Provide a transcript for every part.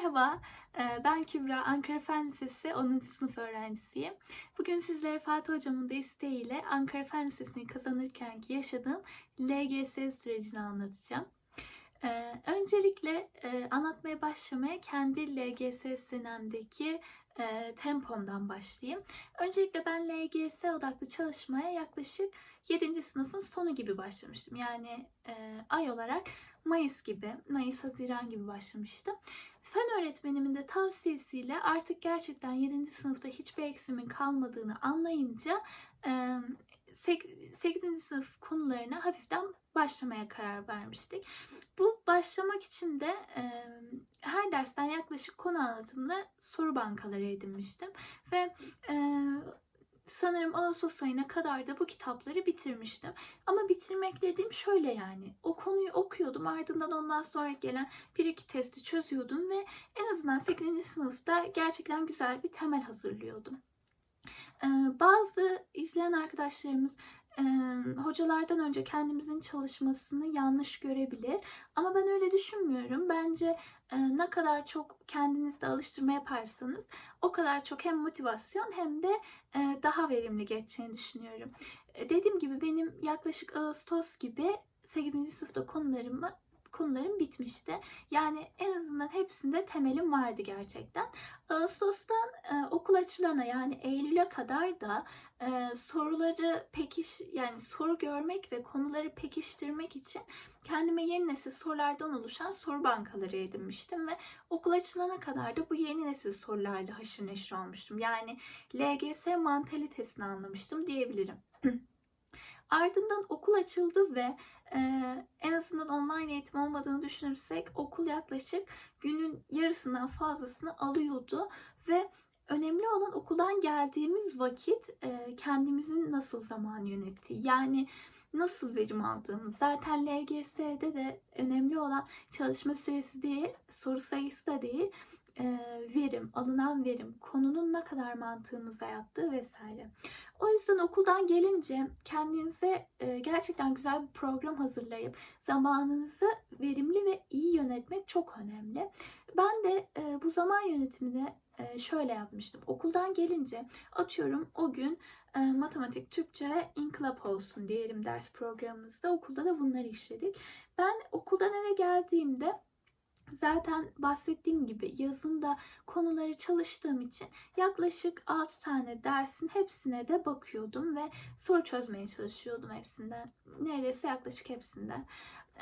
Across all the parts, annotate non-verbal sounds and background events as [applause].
Merhaba, e, ben Kübra, Ankara Fen Lisesi 10. sınıf öğrencisiyim. Bugün sizlere Fatih Hocamın desteğiyle Ankara Fen Lisesi'ni kazanırkenki yaşadığım LGS sürecini anlatacağım. E, öncelikle e, anlatmaya başlamaya kendi LGS senemdeki tempomdan başlayayım. Öncelikle ben LGS odaklı çalışmaya yaklaşık 7. sınıfın sonu gibi başlamıştım. Yani ay olarak Mayıs gibi, Mayıs-Haziran gibi başlamıştım. Fen öğretmenimin de tavsiyesiyle artık gerçekten 7. sınıfta hiçbir eksimin kalmadığını anlayınca 8. sınıf konularına hafiften başlamaya karar vermiştik. Bu başlamak için de her dersten yaklaşık konu anlatımlı soru bankaları edinmiştim. Ve sanırım Ağustos ayına kadar da bu kitapları bitirmiştim. Ama bitirmek dediğim şöyle yani. O konuyu okuyordum ardından ondan sonra gelen bir iki testi çözüyordum ve en azından 8. sınıfta gerçekten güzel bir temel hazırlıyordum. Bazı izleyen arkadaşlarımız hocalardan önce kendimizin çalışmasını yanlış görebilir. Ama ben öyle düşünmüyorum. Bence ne kadar çok kendinizde alıştırma yaparsanız o kadar çok hem motivasyon hem de daha verimli geçeceğini düşünüyorum. Dediğim gibi benim yaklaşık Ağustos gibi 8. sınıfta konularımı konularım bitmişti. Yani en azından hepsinde temelim vardı gerçekten. Ağustos'tan e, okul açılana yani Eylül'e kadar da e, soruları pekiş yani soru görmek ve konuları pekiştirmek için kendime yeni nesil sorulardan oluşan soru bankaları edinmiştim ve okul açılana kadar da bu yeni nesil sorularla haşır neşir olmuştum. Yani LGS mantalitesini anlamıştım diyebilirim. [clears throat] Ardından okul açıldı ve e, en azından online eğitim olmadığını düşünürsek okul yaklaşık günün yarısından fazlasını alıyordu ve önemli olan okuldan geldiğimiz vakit e, kendimizin nasıl zaman yönettiği yani nasıl verim aldığımız. Zaten LGS'de de önemli olan çalışma süresi değil, soru sayısı da değil, verim, alınan verim, konunun ne kadar mantığımıza yattığı vesaire. O yüzden okuldan gelince kendinize e, gerçekten güzel bir program hazırlayıp zamanınızı verimli ve iyi yönetmek çok önemli. Ben de e, bu zaman yönetimini şöyle yapmıştım. Okuldan gelince atıyorum o gün matematik, Türkçe inkılap olsun diyelim ders programımızda. Okulda da bunları işledik. Ben okuldan eve geldiğimde Zaten bahsettiğim gibi yazında konuları çalıştığım için yaklaşık 6 tane dersin hepsine de bakıyordum ve soru çözmeye çalışıyordum hepsinden. Neredeyse yaklaşık hepsinden.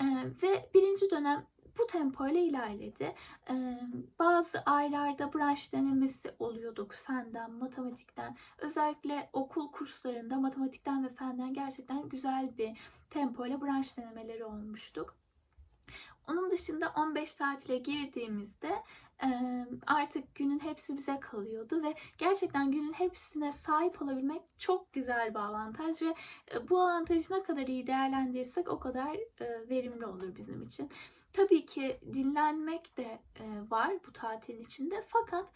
Ee, ve birinci dönem bu tempo ile ilerledi. Ee, bazı aylarda branş denemesi oluyorduk fenden, matematikten. Özellikle okul kurslarında matematikten ve fenden gerçekten güzel bir tempo ile branş denemeleri olmuştuk. Onun dışında 15 tatile girdiğimizde artık günün hepsi bize kalıyordu ve gerçekten günün hepsine sahip olabilmek çok güzel bir avantaj ve bu avantajı ne kadar iyi değerlendirirsek o kadar verimli olur bizim için. Tabii ki dinlenmek de var bu tatilin içinde fakat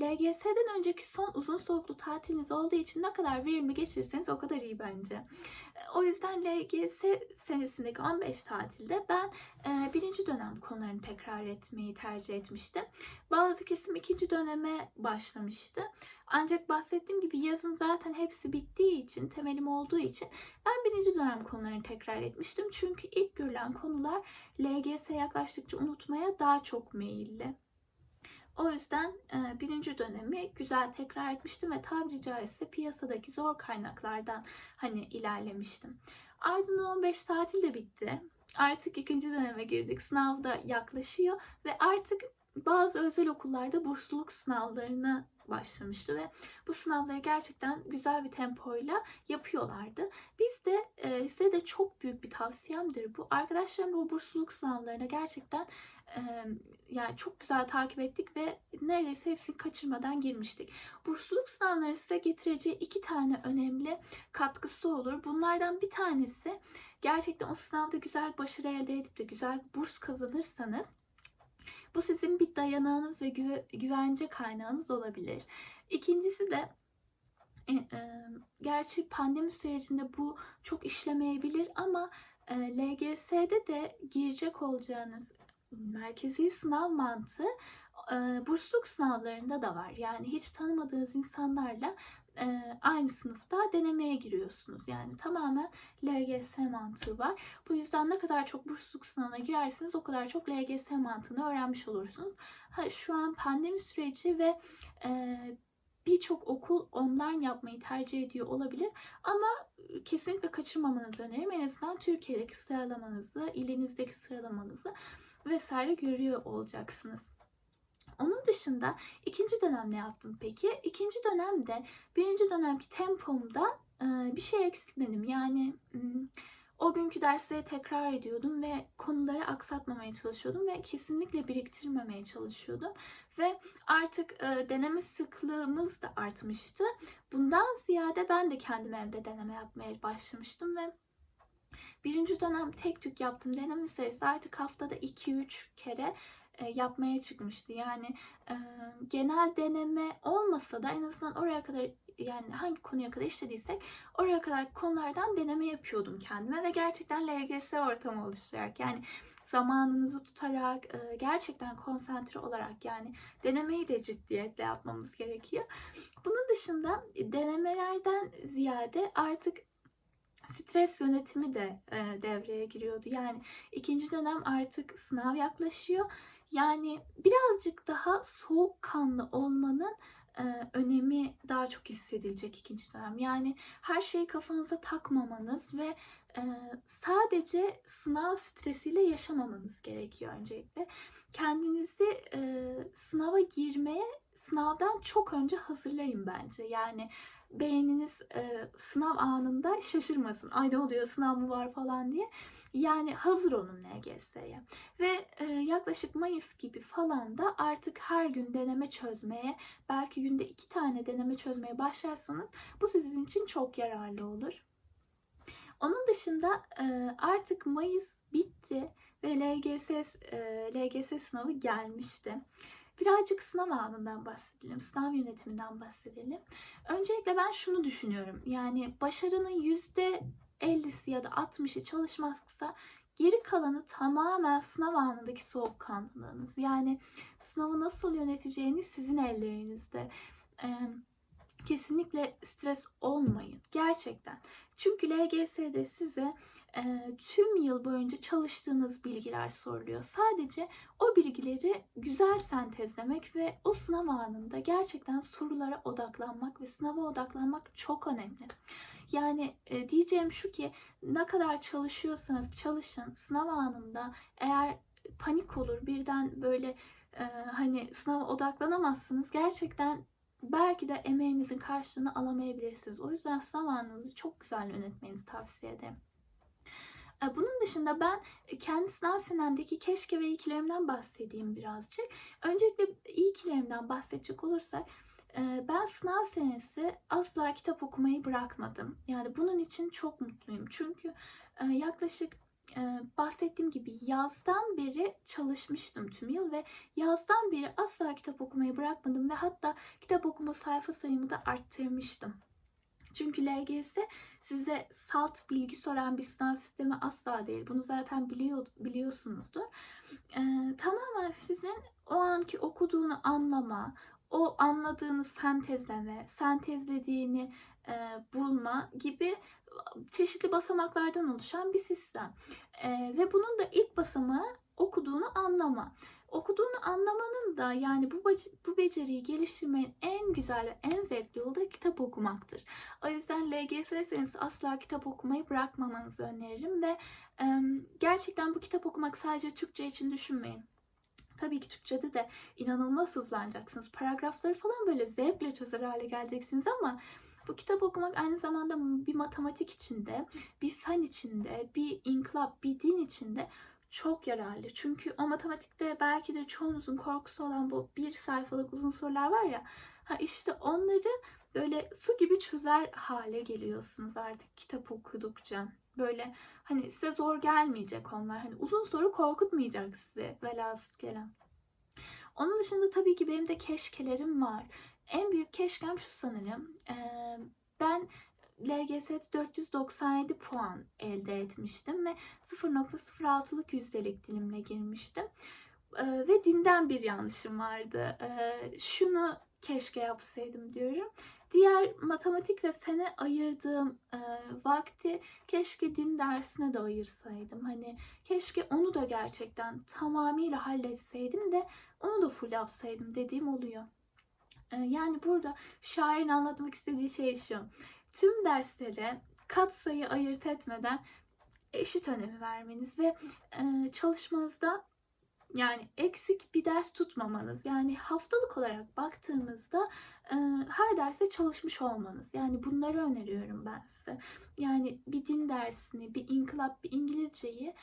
LGS'den önceki son uzun soluklu tatiliniz olduğu için ne kadar verimli geçirirseniz o kadar iyi bence. O yüzden LGS senesindeki 15 tatilde ben birinci dönem konularını tekrar etmeyi tercih etmiştim. Bazı kesim ikinci döneme başlamıştı. Ancak bahsettiğim gibi yazın zaten hepsi bittiği için, temelim olduğu için ben birinci dönem konularını tekrar etmiştim. Çünkü ilk görülen konular LGS yaklaştıkça unutmaya daha çok meyilli. O yüzden e, birinci dönemi güzel tekrar etmiştim ve tabiri caizse piyasadaki zor kaynaklardan hani ilerlemiştim. Ardından 15 tatil de bitti. Artık ikinci döneme girdik. Sınav da yaklaşıyor ve artık bazı özel okullarda bursluluk sınavlarını başlamıştı ve bu sınavları gerçekten güzel bir tempoyla yapıyorlardı. Biz de e, size de çok büyük bir tavsiyemdir bu. Arkadaşlarımla o bursluluk sınavlarına gerçekten e, yani çok güzel takip ettik ve neredeyse hepsini kaçırmadan girmiştik. Bursluluk sınavları size getireceği iki tane önemli katkısı olur. Bunlardan bir tanesi gerçekten o sınavda güzel başarı elde edip de güzel burs kazanırsanız bu sizin bir dayanağınız ve gü güvence kaynağınız olabilir. İkincisi de e, e, gerçi pandemi sürecinde bu çok işlemeyebilir ama e, LGS'de de girecek olacağınız merkezi sınav mantığı e, bursluluk sınavlarında da var. Yani hiç tanımadığınız insanlarla aynı sınıfta denemeye giriyorsunuz. Yani tamamen LGS mantığı var. Bu yüzden ne kadar çok bursluluk sınavına girerseniz o kadar çok LGS mantığını öğrenmiş olursunuz. Ha, şu an pandemi süreci ve e, birçok okul online yapmayı tercih ediyor olabilir. Ama kesinlikle kaçırmamanızı öneririm. En azından Türkiye'deki sıralamanızı, ilinizdeki sıralamanızı vesaire görüyor olacaksınız. Onun dışında ikinci dönem ne yaptım peki? İkinci dönemde birinci dönemki tempomda e, bir şey eksiltmedim. Yani o günkü dersleri tekrar ediyordum ve konuları aksatmamaya çalışıyordum ve kesinlikle biriktirmemeye çalışıyordum. Ve artık e, deneme sıklığımız da artmıştı. Bundan ziyade ben de kendim evde deneme yapmaya başlamıştım ve birinci dönem tek tük yaptığım deneme sayısı artık haftada 2-3 kere yapmaya çıkmıştı. Yani e, genel deneme olmasa da en azından oraya kadar yani hangi konuya kadar işlediysek oraya kadar konulardan deneme yapıyordum kendime ve gerçekten LGS ortamı oluşturarak yani zamanınızı tutarak e, gerçekten konsantre olarak yani denemeyi de ciddiyetle yapmamız gerekiyor. Bunun dışında denemelerden ziyade artık stres yönetimi de e, devreye giriyordu. Yani ikinci dönem artık sınav yaklaşıyor. Yani birazcık daha soğukkanlı olmanın e, önemi daha çok hissedilecek ikinci dönem. Yani her şeyi kafanıza takmamanız ve e, sadece sınav stresiyle yaşamamanız gerekiyor öncelikle. Kendinizi e, sınava girmeye sınavdan çok önce hazırlayın bence. Yani beyniniz e, sınav anında şaşırmasın. Ay ne oluyor sınav mı var falan diye. Yani hazır olun LGS'ye. Ve e, yaklaşık Mayıs gibi falan da artık her gün deneme çözmeye, belki günde iki tane deneme çözmeye başlarsanız bu sizin için çok yararlı olur. Onun dışında e, artık Mayıs bitti ve LGS e, LGS sınavı gelmişti. Birazcık sınav anından bahsedelim, sınav yönetiminden bahsedelim. Öncelikle ben şunu düşünüyorum. Yani başarının yüzde 50'si ya da 60'ı çalışmaksa geri kalanı tamamen sınav anındaki soğukkanlılığınız. Yani sınavı nasıl yöneteceğiniz sizin ellerinizde. Ee, kesinlikle stres olmayın. Gerçekten. Çünkü LGS'de size e, tüm yıl boyunca çalıştığınız bilgiler soruluyor. Sadece o bilgileri güzel sentezlemek ve o sınav anında gerçekten sorulara odaklanmak ve sınava odaklanmak çok önemli. Yani e, diyeceğim şu ki ne kadar çalışıyorsanız çalışın sınav anında eğer panik olur birden böyle e, hani sınava odaklanamazsınız gerçekten belki de emeğinizin karşılığını alamayabilirsiniz. O yüzden sınav anınızı çok güzel yönetmenizi tavsiye ederim. E, bunun dışında ben kendi sınav senemdeki keşke ve iyikilerimden bahsedeyim birazcık. Öncelikle iyikilerimden bahsedecek olursak e, ben sınav senesi asla kitap okumayı bırakmadım. Yani bunun için çok mutluyum. Çünkü e, yaklaşık bahsettiğim gibi yazdan beri çalışmıştım tüm yıl ve yazdan beri asla kitap okumayı bırakmadım ve hatta kitap okuma sayfa sayımı da arttırmıştım. Çünkü LGS size salt bilgi soran bir sınav sistemi asla değil. Bunu zaten biliyor, biliyorsunuzdur. Ee, tamamen sizin o anki okuduğunu anlama, o anladığını sentezleme, sentezlediğini e, bulma gibi çeşitli basamaklardan oluşan bir sistem. E, ve bunun da ilk basamağı okuduğunu anlama. Okuduğunu anlamanın da yani bu, bu beceriyi geliştirmenin en güzel ve en zevkli yolu da kitap okumaktır. O yüzden LGS'seniz asla kitap okumayı bırakmamanızı öneririm ve e, gerçekten bu kitap okumak sadece Türkçe için düşünmeyin. Tabii ki Türkçe'de de inanılmaz hızlanacaksınız. Paragrafları falan böyle zevkle çözer hale geleceksiniz ama bu kitap okumak aynı zamanda bir matematik içinde, bir fen içinde, bir inkılap, bir din içinde çok yararlı. Çünkü o matematikte belki de çoğunuzun korkusu olan bu bir sayfalık uzun sorular var ya. Ha işte onları böyle su gibi çözer hale geliyorsunuz artık kitap okudukça. Böyle hani size zor gelmeyecek onlar. Hani uzun soru korkutmayacak sizi velhasıl kelam. Onun dışında tabii ki benim de keşkelerim var. En büyük keşkem şu sanırım. Ben LGS'de 497 puan elde etmiştim ve 0.06'lık yüzdelik dilimle girmiştim. Ve dinden bir yanlışım vardı. Şunu keşke yapsaydım diyorum. Diğer matematik ve fene ayırdığım e, vakti keşke din dersine de ayırsaydım. Hani keşke onu da gerçekten tamamıyla halletseydim de onu da full yapsaydım dediğim oluyor. Ee, yani burada şairin anlatmak istediği şey şu. Tüm derslere katsayı ayırt etmeden eşit önemi vermeniz ve e, çalışmanızda yani eksik bir ders tutmamanız. Yani haftalık olarak baktığımızda e, her derse çalışmış olmanız. Yani bunları öneriyorum ben size. Yani bir din dersini, bir inkılap, bir İngilizceyi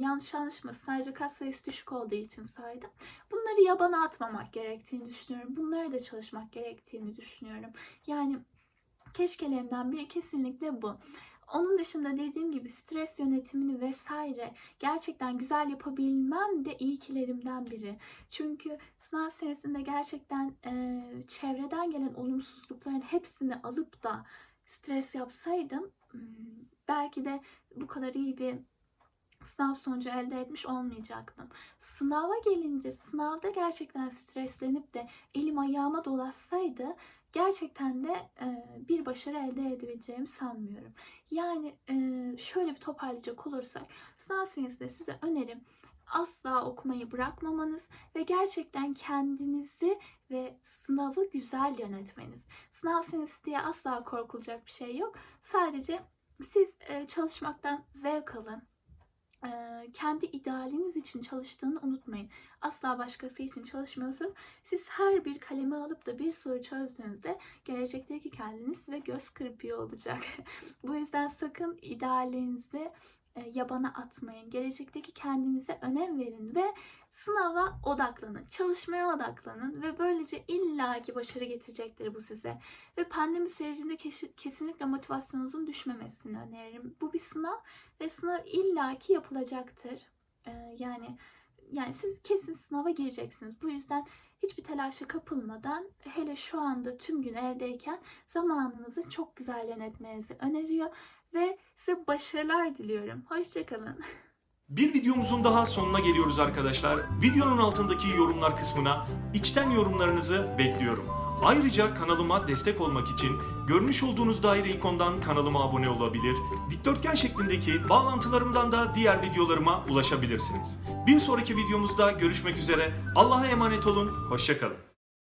yanlış anlaşılmasın sadece kat sayısı düşük olduğu için saydım. Bunları yabana atmamak gerektiğini düşünüyorum. Bunları da çalışmak gerektiğini düşünüyorum. Yani keşkelerimden biri kesinlikle bu. Onun dışında dediğim gibi stres yönetimini vesaire gerçekten güzel yapabilmem de iyikilerimden biri. Çünkü sınav senesinde gerçekten e, çevreden gelen olumsuzlukların hepsini alıp da stres yapsaydım hmm, belki de bu kadar iyi bir sınav sonucu elde etmiş olmayacaktım. Sınava gelince sınavda gerçekten streslenip de elim ayağıma dolaşsaydı gerçekten de e, bir başarı elde edebileceğimi sanmıyorum. Yani e, şöyle bir toparlayacak olursak sınav senesinde size önerim asla okumayı bırakmamanız ve gerçekten kendinizi ve sınavı güzel yönetmeniz. Sınav senesi diye asla korkulacak bir şey yok. Sadece siz e, çalışmaktan zevk alın. E, kendi idealiniz için çalıştığını unutmayın. Asla başkası için çalışmıyorsunuz. Siz her bir kalemi alıp da bir soru çözdüğünüzde gelecekteki kendiniz size göz kırpıyor olacak. [laughs] Bu yüzden sakın idealinizi yabana atmayın. Gelecekteki kendinize önem verin ve sınava odaklanın. Çalışmaya odaklanın ve böylece illaki başarı getirecektir bu size. Ve pandemi sürecinde kesinlikle motivasyonunuzun düşmemesini öneririm. Bu bir sınav ve sınav illaki yapılacaktır. E, yani yani siz kesin sınava gireceksiniz. Bu yüzden hiçbir telaşa kapılmadan hele şu anda tüm gün evdeyken zamanınızı çok güzel yönetmenizi öneriyor ve size başarılar diliyorum. Hoşçakalın. Bir videomuzun daha sonuna geliyoruz arkadaşlar. Videonun altındaki yorumlar kısmına içten yorumlarınızı bekliyorum. Ayrıca kanalıma destek olmak için görmüş olduğunuz daire ikondan kanalıma abone olabilir, dikdörtgen şeklindeki bağlantılarımdan da diğer videolarıma ulaşabilirsiniz. Bir sonraki videomuzda görüşmek üzere. Allah'a emanet olun, hoşçakalın.